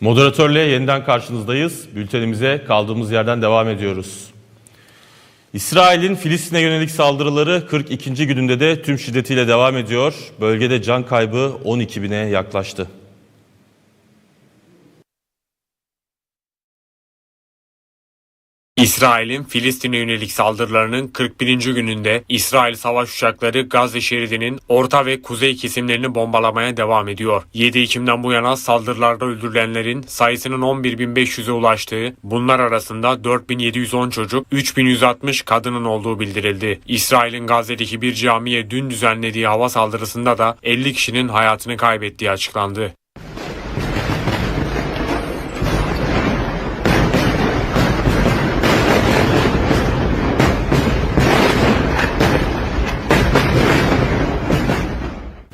Moderatörle yeniden karşınızdayız. Bültenimize kaldığımız yerden devam ediyoruz. İsrail'in Filistin'e yönelik saldırıları 42. gününde de tüm şiddetiyle devam ediyor. Bölgede can kaybı 12 bine yaklaştı. İsrail'in Filistin'e yönelik saldırılarının 41. gününde İsrail savaş uçakları Gazze şeridinin orta ve kuzey kesimlerini bombalamaya devam ediyor. 7 Ekim'den bu yana saldırılarda öldürülenlerin sayısının 11.500'e ulaştığı, bunlar arasında 4.710 çocuk, 3.160 kadının olduğu bildirildi. İsrail'in Gazze'deki bir camiye dün düzenlediği hava saldırısında da 50 kişinin hayatını kaybettiği açıklandı.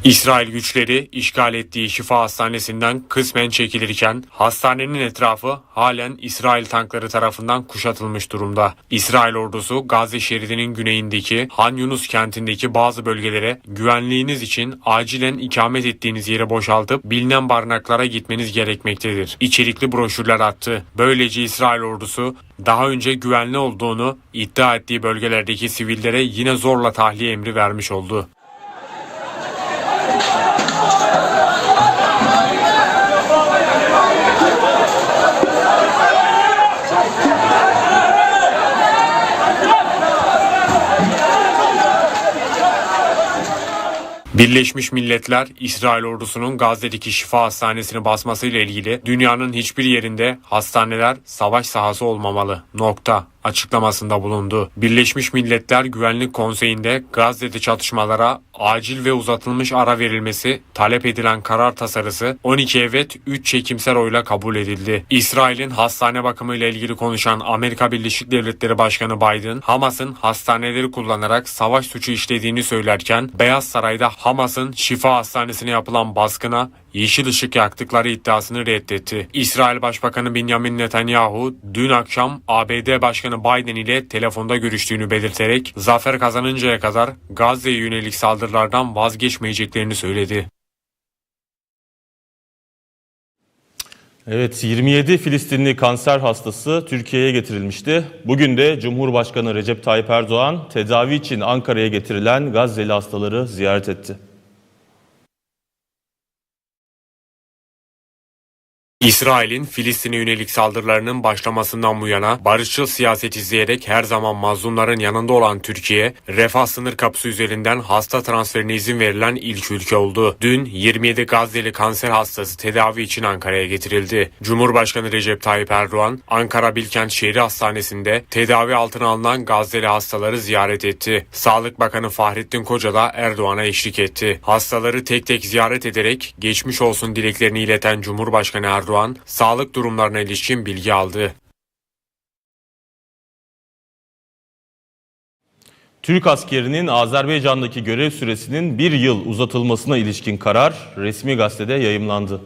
İsrail güçleri işgal ettiği Şifa Hastanesi'nden kısmen çekilirken hastanenin etrafı halen İsrail tankları tarafından kuşatılmış durumda. İsrail ordusu Gazze şeridinin güneyindeki Han Yunus kentindeki bazı bölgelere güvenliğiniz için acilen ikamet ettiğiniz yeri boşaltıp bilinen barınaklara gitmeniz gerekmektedir. İçerikli broşürler attı. Böylece İsrail ordusu daha önce güvenli olduğunu iddia ettiği bölgelerdeki sivillere yine zorla tahliye emri vermiş oldu. Birleşmiş Milletler, İsrail ordusunun Gazze'deki şifa hastanesini basmasıyla ilgili dünyanın hiçbir yerinde hastaneler savaş sahası olmamalı. Nokta açıklamasında bulundu. Birleşmiş Milletler Güvenlik Konseyi'nde Gazze'de çatışmalara acil ve uzatılmış ara verilmesi talep edilen karar tasarısı 12 evet 3 çekimsel oyla kabul edildi. İsrail'in hastane bakımıyla ilgili konuşan Amerika Birleşik Devletleri Başkanı Biden, Hamas'ın hastaneleri kullanarak savaş suçu işlediğini söylerken Beyaz Saray'da Hamas'ın şifa hastanesine yapılan baskına yeşil ışık yaktıkları iddiasını reddetti. İsrail Başbakanı Benjamin Netanyahu dün akşam ABD Başkanı Biden ile telefonda görüştüğünü belirterek zafer kazanıncaya kadar Gazze'ye yönelik saldırılardan vazgeçmeyeceklerini söyledi. Evet 27 Filistinli kanser hastası Türkiye'ye getirilmişti. Bugün de Cumhurbaşkanı Recep Tayyip Erdoğan tedavi için Ankara'ya getirilen Gazze'li hastaları ziyaret etti. İsrail'in Filistin'e yönelik saldırılarının başlamasından bu yana barışçıl siyaset izleyerek her zaman mazlumların yanında olan Türkiye, refah sınır kapısı üzerinden hasta transferine izin verilen ilk ülke oldu. Dün 27 Gazze'li kanser hastası tedavi için Ankara'ya getirildi. Cumhurbaşkanı Recep Tayyip Erdoğan, Ankara Bilkent Şehri Hastanesi'nde tedavi altına alınan Gazze'li hastaları ziyaret etti. Sağlık Bakanı Fahrettin Koca da Erdoğan'a eşlik etti. Hastaları tek tek ziyaret ederek geçmiş olsun dileklerini ileten Cumhurbaşkanı Erdoğan, Erdoğan sağlık durumlarına ilişkin bilgi aldı. Türk askerinin Azerbaycan'daki görev süresinin bir yıl uzatılmasına ilişkin karar resmi gazetede yayımlandı.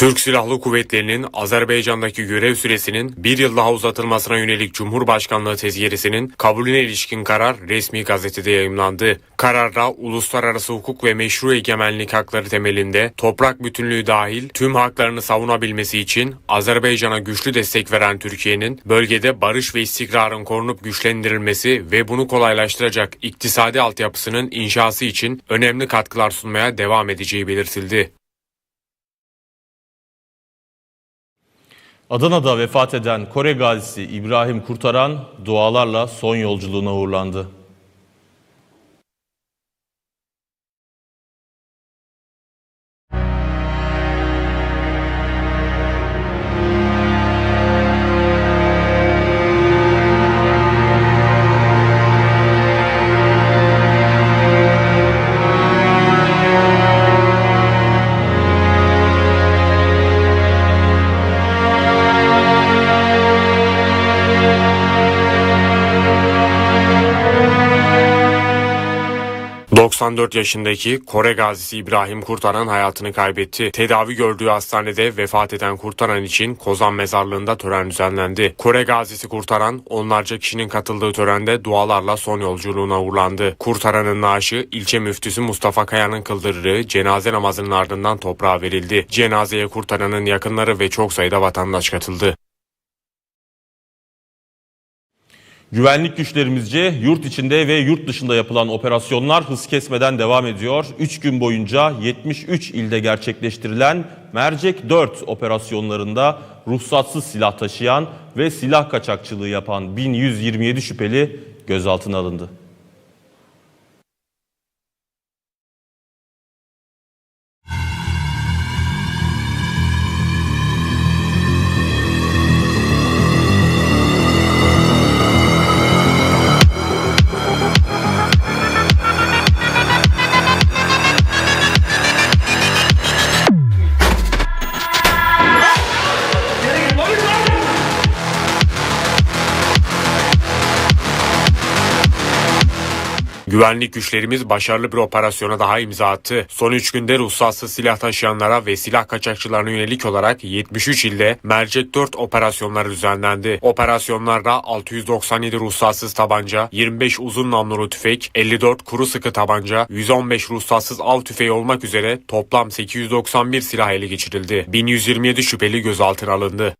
Türk Silahlı Kuvvetleri'nin Azerbaycan'daki görev süresinin bir yıl daha uzatılmasına yönelik Cumhurbaşkanlığı tezkeresinin kabulüne ilişkin karar resmi gazetede yayımlandı. Kararda uluslararası hukuk ve meşru egemenlik hakları temelinde toprak bütünlüğü dahil tüm haklarını savunabilmesi için Azerbaycan'a güçlü destek veren Türkiye'nin bölgede barış ve istikrarın korunup güçlendirilmesi ve bunu kolaylaştıracak iktisadi altyapısının inşası için önemli katkılar sunmaya devam edeceği belirtildi. Adana'da vefat eden Kore gazisi İbrahim Kurtaran dualarla son yolculuğuna uğurlandı. 94 yaşındaki Kore gazisi İbrahim Kurtaran hayatını kaybetti. Tedavi gördüğü hastanede vefat eden Kurtaran için Kozan Mezarlığı'nda tören düzenlendi. Kore gazisi Kurtaran onlarca kişinin katıldığı törende dualarla son yolculuğuna uğurlandı. Kurtaran'ın naaşı ilçe müftüsü Mustafa Kaya'nın kıldırdığı cenaze namazının ardından toprağa verildi. Cenazeye Kurtaran'ın yakınları ve çok sayıda vatandaş katıldı. Güvenlik güçlerimizce yurt içinde ve yurt dışında yapılan operasyonlar hız kesmeden devam ediyor. 3 gün boyunca 73 ilde gerçekleştirilen Mercek 4 operasyonlarında ruhsatsız silah taşıyan ve silah kaçakçılığı yapan 1127 şüpheli gözaltına alındı. Güvenlik güçlerimiz başarılı bir operasyona daha imza attı. Son 3 günde ruhsatsız silah taşıyanlara ve silah kaçakçılarına yönelik olarak 73 ilde Mercek 4 operasyonları düzenlendi. Operasyonlarda 697 ruhsatsız tabanca, 25 uzun namlulu tüfek, 54 kuru sıkı tabanca, 115 ruhsatsız av tüfeği olmak üzere toplam 891 silah ele geçirildi. 1127 şüpheli gözaltına alındı.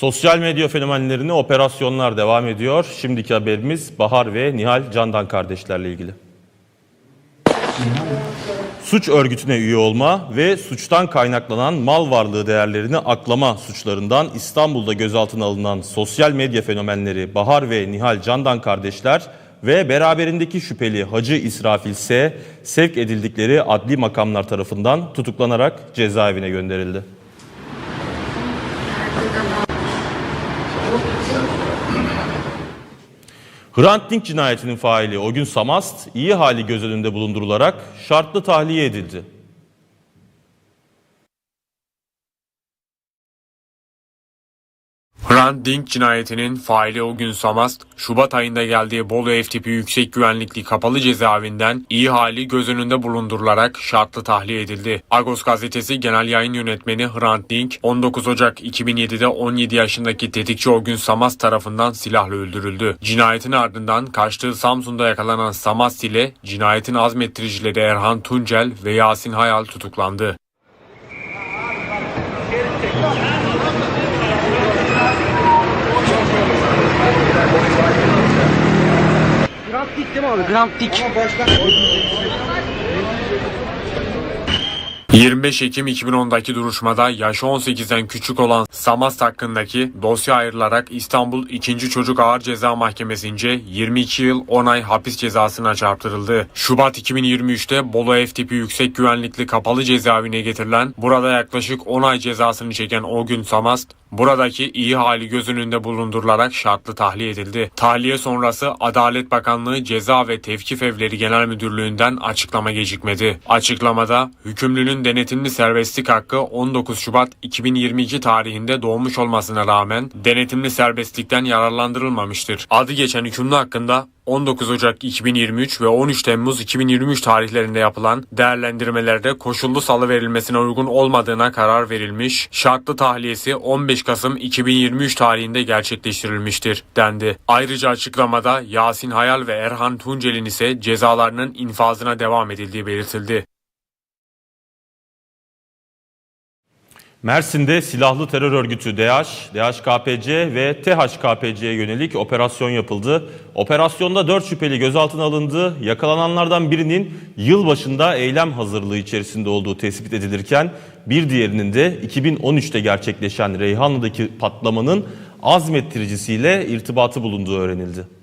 Sosyal medya fenomenlerine operasyonlar devam ediyor. Şimdiki haberimiz Bahar ve Nihal Candan kardeşlerle ilgili. Suç örgütüne üye olma ve suçtan kaynaklanan mal varlığı değerlerini aklama suçlarından İstanbul'da gözaltına alınan sosyal medya fenomenleri Bahar ve Nihal Candan kardeşler ve beraberindeki şüpheli Hacı İsrafil S. sevk edildikleri adli makamlar tarafından tutuklanarak cezaevine gönderildi. Hrant Dink cinayetinin faili o gün Samast iyi hali göz önünde bulundurularak şartlı tahliye edildi. Hrant Dink cinayetinin faili o gün Samast, Şubat ayında geldiği Bolu tipi yüksek güvenlikli kapalı cezaevinden iyi hali göz önünde bulundurularak şartlı tahliye edildi. Agos gazetesi genel yayın yönetmeni Hrant Dink, 19 Ocak 2007'de 17 yaşındaki tetikçi o gün Samast tarafından silahla öldürüldü. Cinayetin ardından kaçtığı Samsun'da yakalanan Samast ile cinayetin azmettiricileri Erhan Tuncel ve Yasin Hayal tutuklandı. Mi abi? Grand Dik. 25 Ekim 2010'daki duruşmada yaşı 18'den küçük olan Samast hakkındaki dosya ayrılarak İstanbul 2. Çocuk Ağır Ceza Mahkemesi'nce 22 yıl 10 ay hapis cezasına çarptırıldı. Şubat 2023'te Bolu F tipi yüksek güvenlikli kapalı cezaevine getirilen, burada yaklaşık 10 ay cezasını çeken o gün Samast, buradaki iyi hali göz önünde bulundurularak şartlı tahliye edildi. Tahliye sonrası Adalet Bakanlığı Ceza ve Tevkif Evleri Genel Müdürlüğü'nden açıklama gecikmedi. Açıklamada hükümlünün denetimli serbestlik hakkı 19 Şubat 2022 tarihinde doğmuş olmasına rağmen denetimli serbestlikten yararlandırılmamıştır. Adı geçen hükümlü hakkında 19 Ocak 2023 ve 13 Temmuz 2023 tarihlerinde yapılan değerlendirmelerde koşullu salı verilmesine uygun olmadığına karar verilmiş, şartlı tahliyesi 15 Kasım 2023 tarihinde gerçekleştirilmiştir, dendi. Ayrıca açıklamada Yasin Hayal ve Erhan Tuncel'in ise cezalarının infazına devam edildiği belirtildi. Mersin'de silahlı terör örgütü DH, DHKPC ve THKPC'ye yönelik operasyon yapıldı. Operasyonda 4 şüpheli gözaltına alındı. Yakalananlardan birinin yılbaşında eylem hazırlığı içerisinde olduğu tespit edilirken bir diğerinin de 2013'te gerçekleşen Reyhanlı'daki patlamanın azmettiricisiyle irtibatı bulunduğu öğrenildi.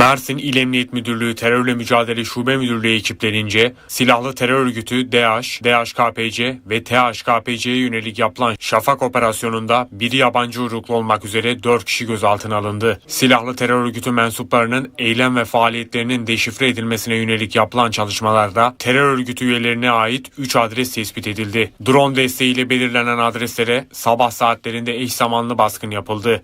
Mersin İl Emniyet Müdürlüğü Terörle Mücadele Şube Müdürlüğü ekiplerince silahlı terör örgütü DAEŞ, DHKPC ve THKPC'ye yönelik yapılan Şafak operasyonunda biri yabancı uyruklu olmak üzere 4 kişi gözaltına alındı. Silahlı terör örgütü mensuplarının eylem ve faaliyetlerinin deşifre edilmesine yönelik yapılan çalışmalarda terör örgütü üyelerine ait 3 adres tespit edildi. Drone desteğiyle belirlenen adreslere sabah saatlerinde eş zamanlı baskın yapıldı.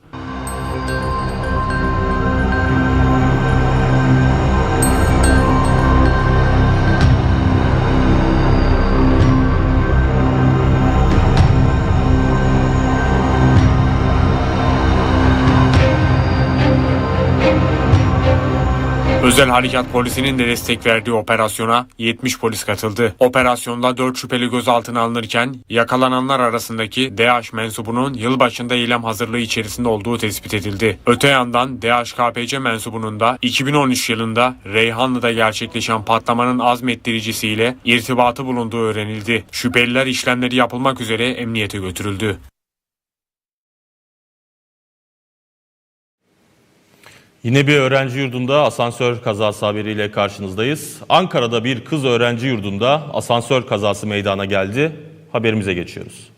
Özel Harekat Polisi'nin de destek verdiği operasyona 70 polis katıldı. Operasyonda 4 şüpheli gözaltına alınırken yakalananlar arasındaki DAEŞ mensubunun yılbaşında eylem hazırlığı içerisinde olduğu tespit edildi. Öte yandan DHKPC mensubunun da 2013 yılında Reyhanlı'da gerçekleşen patlamanın azmettiricisiyle irtibatı bulunduğu öğrenildi. Şüpheliler işlemleri yapılmak üzere emniyete götürüldü. Yine bir öğrenci yurdunda asansör kazası haberiyle karşınızdayız. Ankara'da bir kız öğrenci yurdunda asansör kazası meydana geldi. Haberimize geçiyoruz.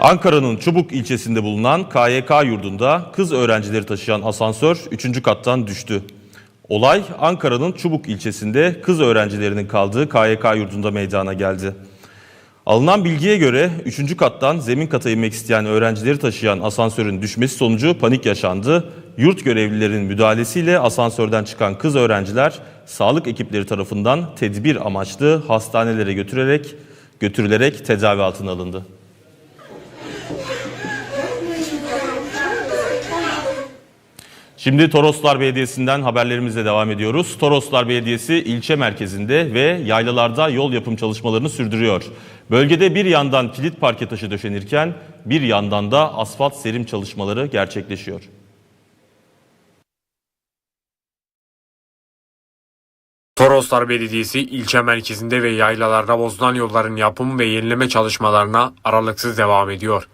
Ankara'nın Çubuk ilçesinde bulunan KYK yurdunda kız öğrencileri taşıyan asansör 3. kattan düştü. Olay Ankara'nın Çubuk ilçesinde kız öğrencilerinin kaldığı KYK yurdunda meydana geldi. Alınan bilgiye göre 3. kattan zemin kata inmek isteyen öğrencileri taşıyan asansörün düşmesi sonucu panik yaşandı. Yurt görevlilerinin müdahalesiyle asansörden çıkan kız öğrenciler sağlık ekipleri tarafından tedbir amaçlı hastanelere götürerek götürülerek tedavi altına alındı. Şimdi Toroslar Belediyesi'nden haberlerimizle devam ediyoruz. Toroslar Belediyesi ilçe merkezinde ve yaylalarda yol yapım çalışmalarını sürdürüyor. Bölgede bir yandan kilit parke taşı döşenirken bir yandan da asfalt serim çalışmaları gerçekleşiyor. Toroslar Belediyesi ilçe merkezinde ve yaylalarda bozulan yolların yapım ve yenileme çalışmalarına aralıksız devam ediyor.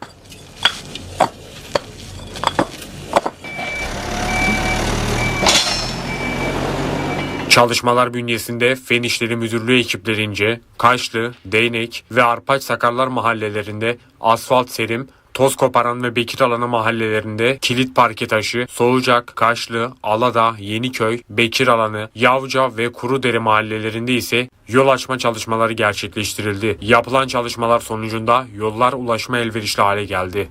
Çalışmalar bünyesinde Fen İşleri Müdürlüğü ekiplerince Kaşlı, Değnek ve Arpaç Sakarlar mahallelerinde asfalt serim, Toz Koparan ve Bekir Alanı mahallelerinde Kilit Parke Taşı, Soğucak, Kaşlı, Alada, Yeniköy, Bekir Alanı, Yavca ve Kurudere mahallelerinde ise yol açma çalışmaları gerçekleştirildi. Yapılan çalışmalar sonucunda yollar ulaşma elverişli hale geldi.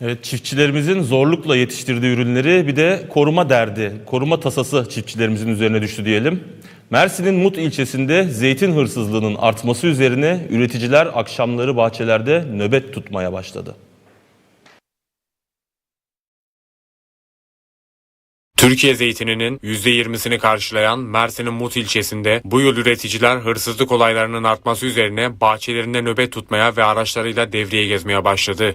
Evet, çiftçilerimizin zorlukla yetiştirdiği ürünleri bir de koruma derdi, koruma tasası çiftçilerimizin üzerine düştü diyelim. Mersin'in Mut ilçesinde zeytin hırsızlığının artması üzerine üreticiler akşamları bahçelerde nöbet tutmaya başladı. Türkiye zeytininin %20'sini karşılayan Mersin'in Mut ilçesinde bu yıl üreticiler hırsızlık olaylarının artması üzerine bahçelerinde nöbet tutmaya ve araçlarıyla devriye gezmeye başladı.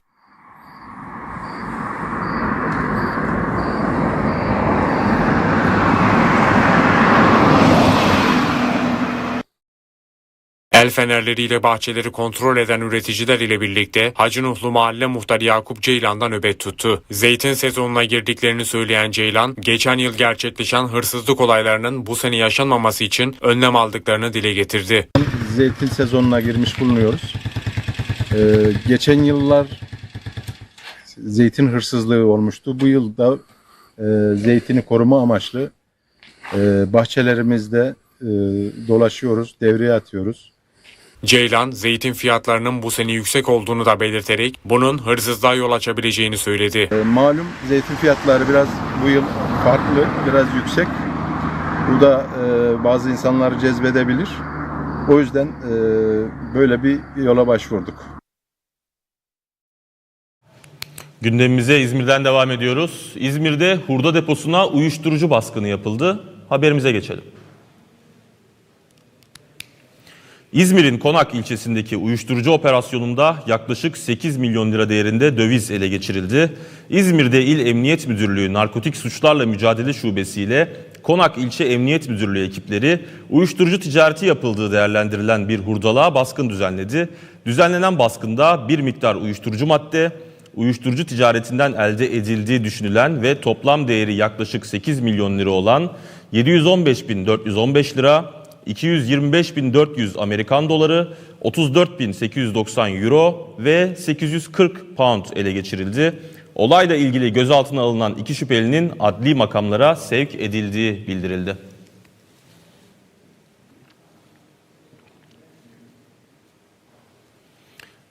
El fenerleriyle bahçeleri kontrol eden üreticiler ile birlikte Hacı Nuhlu Mahalle Muhtarı Yakup Ceylan'da nöbet tuttu. Zeytin sezonuna girdiklerini söyleyen Ceylan, geçen yıl gerçekleşen hırsızlık olaylarının bu sene yaşanmaması için önlem aldıklarını dile getirdi. zeytin sezonuna girmiş bulunuyoruz. Ee, geçen yıllar zeytin hırsızlığı olmuştu. Bu yılda e, zeytini koruma amaçlı e, bahçelerimizde e, dolaşıyoruz, devreye atıyoruz. Ceylan, zeytin fiyatlarının bu sene yüksek olduğunu da belirterek bunun hırsızlığa yol açabileceğini söyledi. E, malum zeytin fiyatları biraz bu yıl farklı, biraz yüksek. Bu da e, bazı insanları cezbedebilir. O yüzden e, böyle bir yola başvurduk. Gündemimize İzmir'den devam ediyoruz. İzmir'de hurda deposuna uyuşturucu baskını yapıldı. Haberimize geçelim. İzmir'in Konak ilçesindeki uyuşturucu operasyonunda yaklaşık 8 milyon lira değerinde döviz ele geçirildi. İzmir'de İl Emniyet Müdürlüğü Narkotik Suçlarla Mücadele Şubesi ile Konak İlçe Emniyet Müdürlüğü ekipleri uyuşturucu ticareti yapıldığı değerlendirilen bir hurdalığa baskın düzenledi. Düzenlenen baskında bir miktar uyuşturucu madde, uyuşturucu ticaretinden elde edildiği düşünülen ve toplam değeri yaklaşık 8 milyon lira olan 715.415 lira, 225.400 Amerikan doları, 34.890 euro ve 840 pound ele geçirildi. Olayla ilgili gözaltına alınan iki şüphelinin adli makamlara sevk edildiği bildirildi.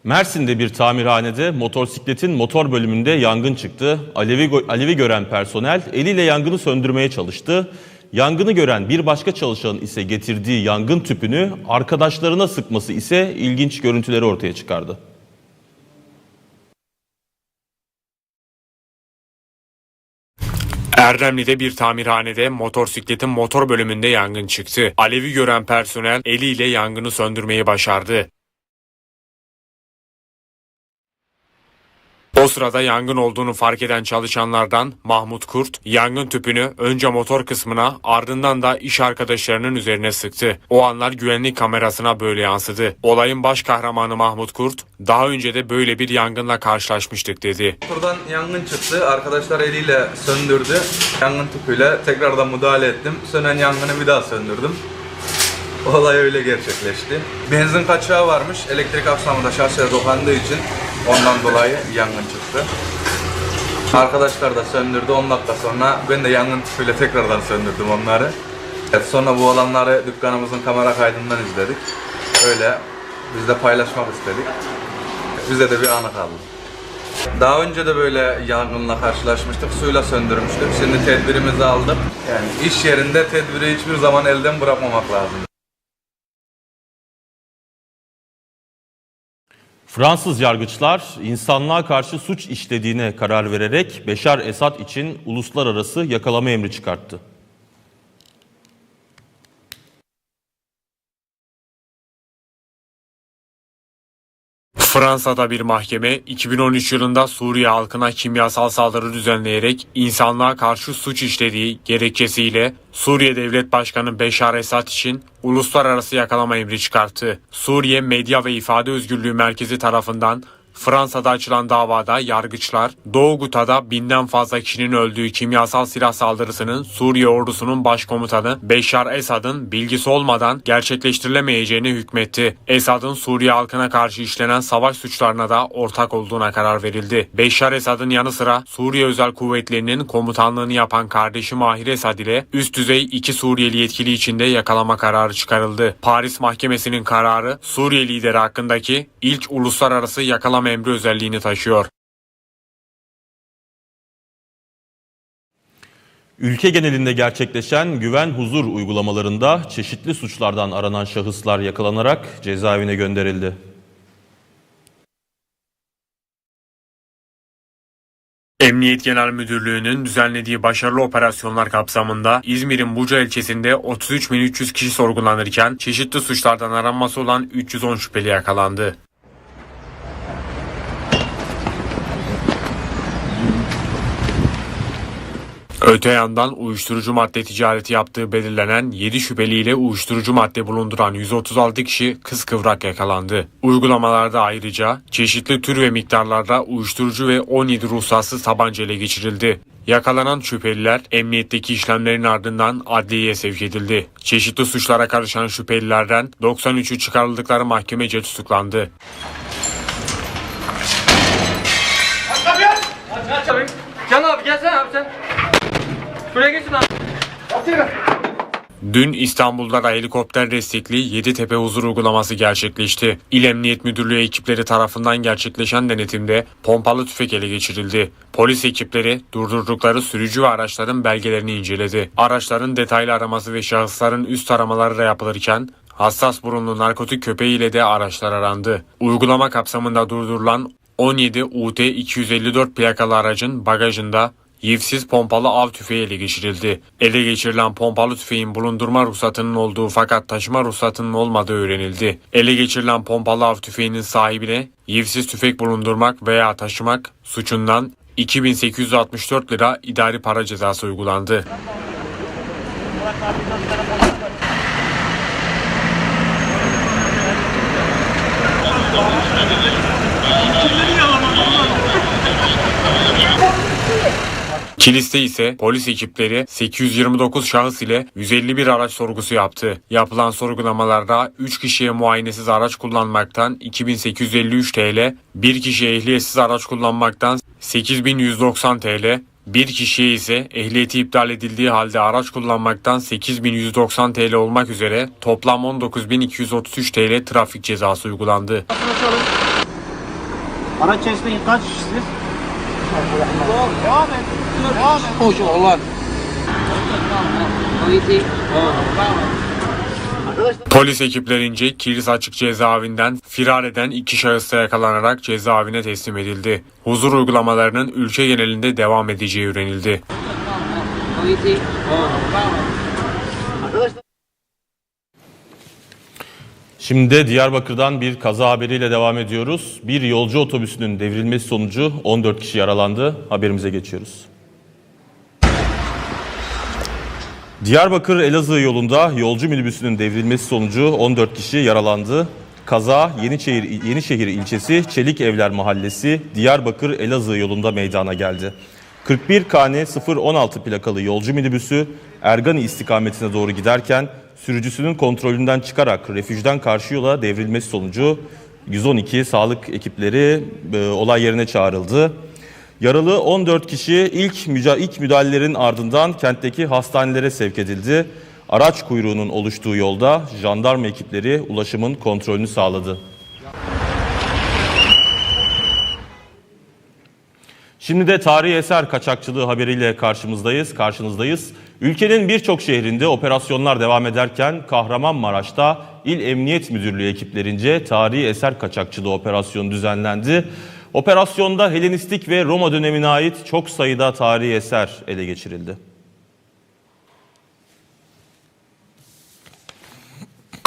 Mersin'de bir tamirhanede motosikletin motor bölümünde yangın çıktı. Alevi, alevi gören personel eliyle yangını söndürmeye çalıştı. Yangını gören bir başka çalışanın ise getirdiği yangın tüpünü arkadaşlarına sıkması ise ilginç görüntüleri ortaya çıkardı. Erdemli'de bir tamirhanede motosikletin motor bölümünde yangın çıktı. Alevi gören personel eliyle yangını söndürmeyi başardı. O sırada yangın olduğunu fark eden çalışanlardan Mahmut Kurt, yangın tüpünü önce motor kısmına ardından da iş arkadaşlarının üzerine sıktı. O anlar güvenlik kamerasına böyle yansıdı. Olayın baş kahramanı Mahmut Kurt, daha önce de böyle bir yangınla karşılaşmıştık dedi. Buradan yangın çıktı. Arkadaşlar eliyle söndürdü. Yangın tüpüyle tekrardan müdahale ettim. Sönen yangını bir daha söndürdüm. Olay öyle gerçekleşti. Benzin kaçağı varmış. Elektrik aksamı da şahsiye dokandığı için ondan dolayı yangın çıktı. Arkadaşlar da söndürdü. 10 dakika sonra ben de yangın tüpüyle tekrardan söndürdüm onları. Evet, sonra bu olanları dükkanımızın kamera kaydından izledik. Öyle biz de paylaşmak istedik. Bize de bir anı kaldı. Daha önce de böyle yangınla karşılaşmıştık. Suyla söndürmüştük. Şimdi tedbirimizi aldık. Yani iş yerinde tedbiri hiçbir zaman elden bırakmamak lazım. Fransız yargıçlar insanlığa karşı suç işlediğine karar vererek Beşar Esad için uluslararası yakalama emri çıkarttı. Fransa'da bir mahkeme 2013 yılında Suriye halkına kimyasal saldırı düzenleyerek insanlığa karşı suç işlediği gerekçesiyle Suriye Devlet Başkanı Beşar Esad için uluslararası yakalama emri çıkarttı. Suriye Medya ve İfade Özgürlüğü Merkezi tarafından Fransa'da açılan davada yargıçlar Doğu Guta'da binden fazla kişinin öldüğü kimyasal silah saldırısının Suriye ordusunun başkomutanı Beşar Esad'ın bilgisi olmadan gerçekleştirilemeyeceğini hükmetti. Esad'ın Suriye halkına karşı işlenen savaş suçlarına da ortak olduğuna karar verildi. Beşar Esad'ın yanı sıra Suriye Özel Kuvvetleri'nin komutanlığını yapan kardeşi Mahir Esad ile üst düzey iki Suriyeli yetkili içinde yakalama kararı çıkarıldı. Paris Mahkemesi'nin kararı Suriye lideri hakkındaki ilk uluslararası yakalama emri özelliğini taşıyor. Ülke genelinde gerçekleşen güven huzur uygulamalarında çeşitli suçlardan aranan şahıslar yakalanarak cezaevine gönderildi. Emniyet Genel Müdürlüğü'nün düzenlediği başarılı operasyonlar kapsamında İzmir'in Buca ilçesinde 33.300 kişi sorgulanırken çeşitli suçlardan aranması olan 310 şüpheli yakalandı. Öte yandan uyuşturucu madde ticareti yaptığı belirlenen 7 şüpheliyle uyuşturucu madde bulunduran 136 kişi kıskıvrak yakalandı. Uygulamalarda ayrıca çeşitli tür ve miktarlarda uyuşturucu ve 17 ruhsatsız tabanca ele geçirildi. Yakalanan şüpheliler emniyetteki işlemlerin ardından adliyeye sevk edildi. Çeşitli suçlara karışan şüphelilerden 93'ü çıkarıldıkları mahkemece tutuklandı. Can abi gelsene abi sen. Şuraya geçin abi. Dün İstanbul'da da helikopter destekli Yeditepe Huzur uygulaması gerçekleşti. İl Emniyet Müdürlüğü ekipleri tarafından gerçekleşen denetimde pompalı tüfek ele geçirildi. Polis ekipleri durdurdukları sürücü ve araçların belgelerini inceledi. Araçların detaylı araması ve şahısların üst aramaları da yapılırken hassas burunlu narkotik köpeğiyle de araçlar arandı. Uygulama kapsamında durdurulan 17 UT 254 plakalı aracın bagajında Yivsiz pompalı av tüfeği ele geçirildi. Ele geçirilen pompalı tüfeğin bulundurma ruhsatının olduğu fakat taşıma ruhsatının olmadığı öğrenildi. Ele geçirilen pompalı av tüfeğinin sahibine yivsiz tüfek bulundurmak veya taşımak suçundan 2864 lira idari para cezası uygulandı. Kilis'te ise polis ekipleri 829 şahıs ile 151 araç sorgusu yaptı. Yapılan sorgulamalarda 3 kişiye muayenesiz araç kullanmaktan 2853 TL, 1 kişiye ehliyetsiz araç kullanmaktan 8190 TL, bir kişiye ise ehliyeti iptal edildiği halde araç kullanmaktan 8190 TL olmak üzere toplam 19233 TL trafik cezası uygulandı. Araç içerisinde kaç kişisiniz? Devam et. Olan. Polis ekiplerince Kilis Açık Cezaevinden firar eden iki şahıs yakalanarak cezaevine teslim edildi. Huzur uygulamalarının ülke genelinde devam edeceği öğrenildi. Şimdi Diyarbakır'dan bir kaza haberiyle devam ediyoruz. Bir yolcu otobüsünün devrilmesi sonucu 14 kişi yaralandı. Haberimize geçiyoruz. Diyarbakır Elazığ yolunda yolcu minibüsünün devrilmesi sonucu 14 kişi yaralandı. Kaza Yenişehir, Yenişehir ilçesi Çelik Evler Mahallesi Diyarbakır Elazığ yolunda meydana geldi. 41 KN 016 plakalı yolcu minibüsü Ergani istikametine doğru giderken sürücüsünün kontrolünden çıkarak refüjden karşı yola devrilmesi sonucu 112 sağlık ekipleri e, olay yerine çağrıldı. Yaralı 14 kişi ilk, müca- ilk müdahalelerin ardından kentteki hastanelere sevk edildi. Araç kuyruğunun oluştuğu yolda jandarma ekipleri ulaşımın kontrolünü sağladı. Şimdi de tarihi eser kaçakçılığı haberiyle karşımızdayız, karşınızdayız. Ülkenin birçok şehrinde operasyonlar devam ederken Kahramanmaraş'ta İl Emniyet Müdürlüğü ekiplerince tarihi eser kaçakçılığı operasyonu düzenlendi. Operasyonda Helenistik ve Roma dönemine ait çok sayıda tarihi eser ele geçirildi.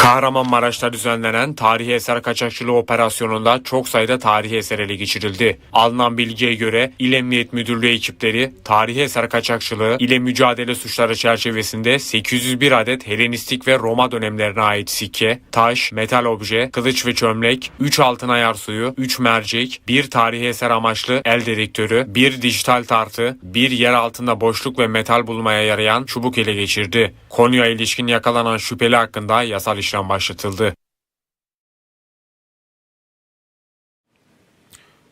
Kahramanmaraş'ta düzenlenen tarihi eser kaçakçılığı operasyonunda çok sayıda tarihi eser ele geçirildi. Alınan bilgiye göre İl Emniyet Müdürlüğü ekipleri tarihi eser kaçakçılığı ile mücadele suçları çerçevesinde 801 adet Helenistik ve Roma dönemlerine ait sikke, taş, metal obje, kılıç ve çömlek, 3 altın ayar suyu, 3 mercek, 1 tarihi eser amaçlı el dedektörü, 1 dijital tartı, 1 yer altında boşluk ve metal bulmaya yarayan çubuk ele geçirdi. Konuya ilişkin yakalanan şüpheli hakkında yasal işlem başlatıldı.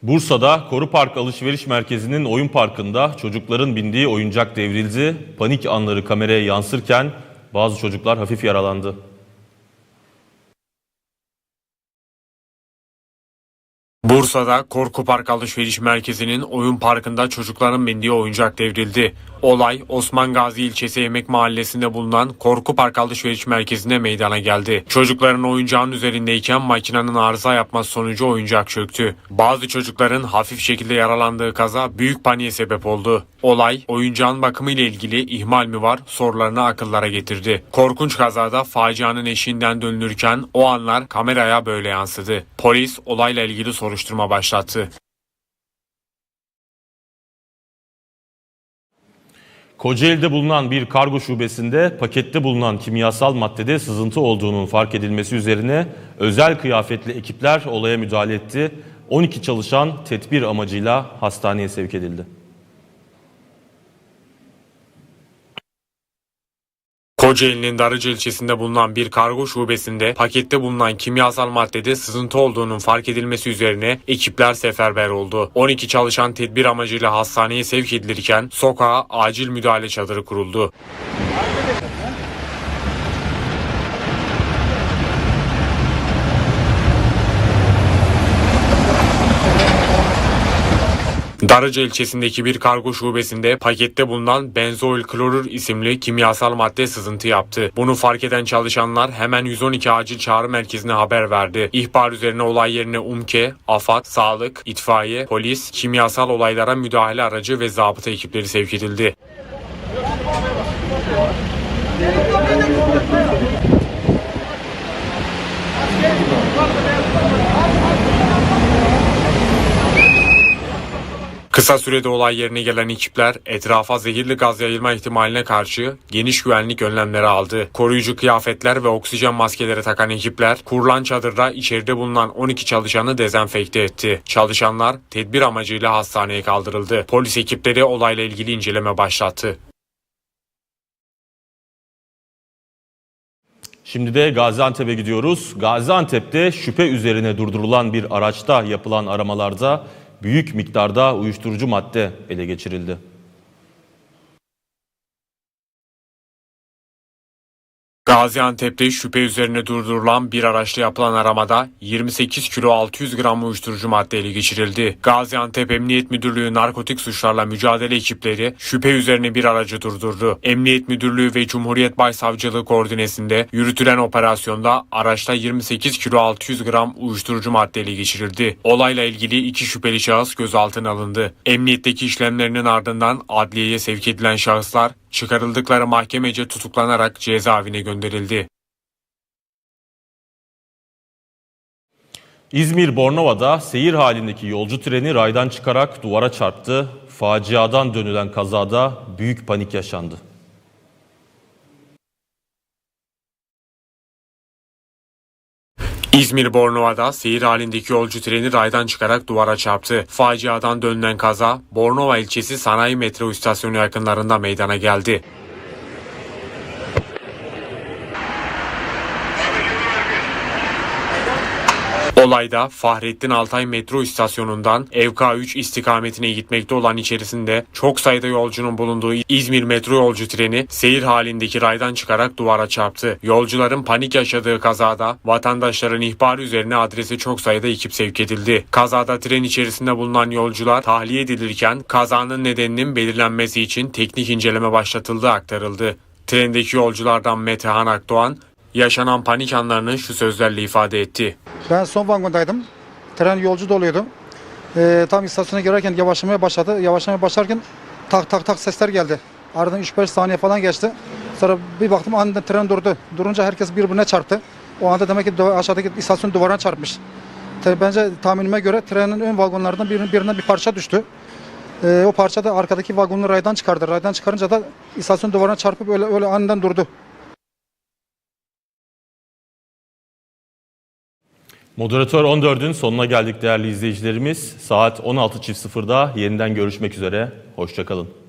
Bursa'da Koru Park Alışveriş Merkezi'nin oyun parkında çocukların bindiği oyuncak devrildi. Panik anları kameraya yansırken bazı çocuklar hafif yaralandı. Bursa'da Korku Park Alışveriş Merkezi'nin oyun parkında çocukların bindiği oyuncak devrildi. Olay Osman Gazi ilçesi Yemek Mahallesi'nde bulunan Korku Park Alışveriş Merkezi'nde meydana geldi. Çocukların oyuncağın üzerindeyken makinenin arıza yapması sonucu oyuncak çöktü. Bazı çocukların hafif şekilde yaralandığı kaza büyük paniğe sebep oldu. Olay oyuncağın bakımı ile ilgili ihmal mi var sorularını akıllara getirdi. Korkunç kazada facianın eşiğinden dönülürken o anlar kameraya böyle yansıdı. Polis olayla ilgili soruşturma başlattı. Kocaeli'de bulunan bir kargo şubesinde pakette bulunan kimyasal maddede sızıntı olduğunun fark edilmesi üzerine özel kıyafetli ekipler olaya müdahale etti. 12 çalışan tedbir amacıyla hastaneye sevk edildi. Kocaeli'nin Darıca ilçesinde bulunan bir kargo şubesinde pakette bulunan kimyasal maddede sızıntı olduğunun fark edilmesi üzerine ekipler seferber oldu. 12 çalışan tedbir amacıyla hastaneye sevk edilirken sokağa acil müdahale çadırı kuruldu. Darıca ilçesindeki bir kargo şubesinde pakette bulunan benzoil klorür isimli kimyasal madde sızıntı yaptı. Bunu fark eden çalışanlar hemen 112 acil çağrı merkezine haber verdi. İhbar üzerine olay yerine UMKE, AFAD, sağlık, itfaiye, polis, kimyasal olaylara müdahale aracı ve zabıta ekipleri sevk edildi. Kısa sürede olay yerine gelen ekipler etrafa zehirli gaz yayılma ihtimaline karşı geniş güvenlik önlemleri aldı. Koruyucu kıyafetler ve oksijen maskeleri takan ekipler kurulan çadırda içeride bulunan 12 çalışanı dezenfekte etti. Çalışanlar tedbir amacıyla hastaneye kaldırıldı. Polis ekipleri olayla ilgili inceleme başlattı. Şimdi de Gaziantep'e gidiyoruz. Gaziantep'te şüphe üzerine durdurulan bir araçta yapılan aramalarda büyük miktarda uyuşturucu madde ele geçirildi. Gaziantep'te şüphe üzerine durdurulan bir araçla yapılan aramada 28 kilo 600 gram uyuşturucu madde ele geçirildi. Gaziantep Emniyet Müdürlüğü narkotik suçlarla mücadele ekipleri şüphe üzerine bir aracı durdurdu. Emniyet Müdürlüğü ve Cumhuriyet Başsavcılığı koordinesinde yürütülen operasyonda araçta 28 kilo 600 gram uyuşturucu madde ele geçirildi. Olayla ilgili iki şüpheli şahıs gözaltına alındı. Emniyetteki işlemlerinin ardından adliyeye sevk edilen şahıslar çıkarıldıkları mahkemece tutuklanarak cezaevine gönderildi. İzmir Bornova'da seyir halindeki yolcu treni raydan çıkarak duvara çarptı. Faciadan dönülen kazada büyük panik yaşandı. İzmir Bornova'da seyir halindeki yolcu treni raydan çıkarak duvara çarptı. Faciadan dönülen kaza Bornova ilçesi sanayi metro istasyonu yakınlarında meydana geldi. Olayda Fahrettin Altay metro istasyonundan FK3 istikametine gitmekte olan içerisinde çok sayıda yolcunun bulunduğu İzmir metro yolcu treni seyir halindeki raydan çıkarak duvara çarptı. Yolcuların panik yaşadığı kazada vatandaşların ihbarı üzerine adrese çok sayıda ekip sevk edildi. Kazada tren içerisinde bulunan yolcular tahliye edilirken kazanın nedeninin belirlenmesi için teknik inceleme başlatıldığı aktarıldı. Trendeki yolculardan Metehan Akdoğan yaşanan panik anlarını şu sözlerle ifade etti. Ben son vagondaydım. Tren yolcu doluydu. Ee, tam istasyona girerken yavaşlamaya başladı. Yavaşlamaya başlarken tak tak tak sesler geldi. Aradan 3-5 saniye falan geçti. Sonra bir baktım aniden tren durdu. Durunca herkes birbirine çarptı. O anda demek ki aşağıdaki istasyon duvarına çarpmış. Bence tahminime göre trenin ön vagonlarından birinin, birinden bir parça düştü. Ee, o parça da arkadaki vagonunu raydan çıkardı. Raydan çıkarınca da istasyon duvarına çarpıp öyle öyle aniden durdu. Moderatör 14'ün sonuna geldik değerli izleyicilerimiz. Saat 16.00'da yeniden görüşmek üzere. Hoşçakalın.